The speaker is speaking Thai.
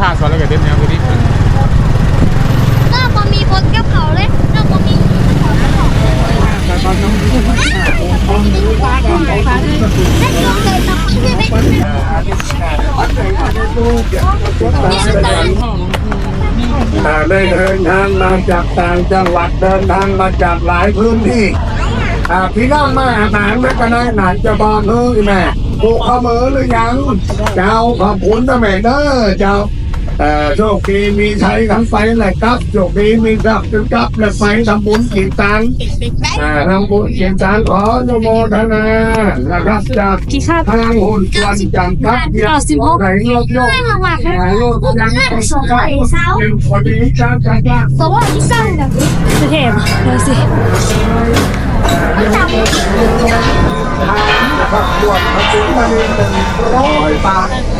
ข้างก่อนแล้วก็เดินแนี่อนก็มีบนกัเขาเลยก็แต่ตนนั้นแต่ได้เดินทางมาจากต่างจังหวัดเดินทางมาจากหลายพื้นที่พี่น้องมาหนังแล้วก็ได้หนังจะบอกเฮ้ยแม่ผูกข้อมือหรือยัง เจ้าขอบคุณนะแม่เด้อเจ้า โชคดีมีชัยทั้งไปและกลับโชคดีมีกลับจนกลับและไปทำบุญกินตังค์อ่าทำบุญกินตังค์ขออนุโมทนานะครับจากกี่ค่าทางหุ่นส่วนจังครับเดียวไหนโยกโยกไหนโยกยังเป็นคนดีจ้าจ้าจ้าสุเทพดูสินะครับบวชพระพุทธมันเป็นร้อยบาทอ่าน้ำมันเป็นน้ำนะครับน้ำของเราไว้น้ำโมยปัญหาสถานที่ผมฝากกันแน่ๆคือนี่นะอ่าตรงนั้นน้ำครบหนึ่งร้อยบาท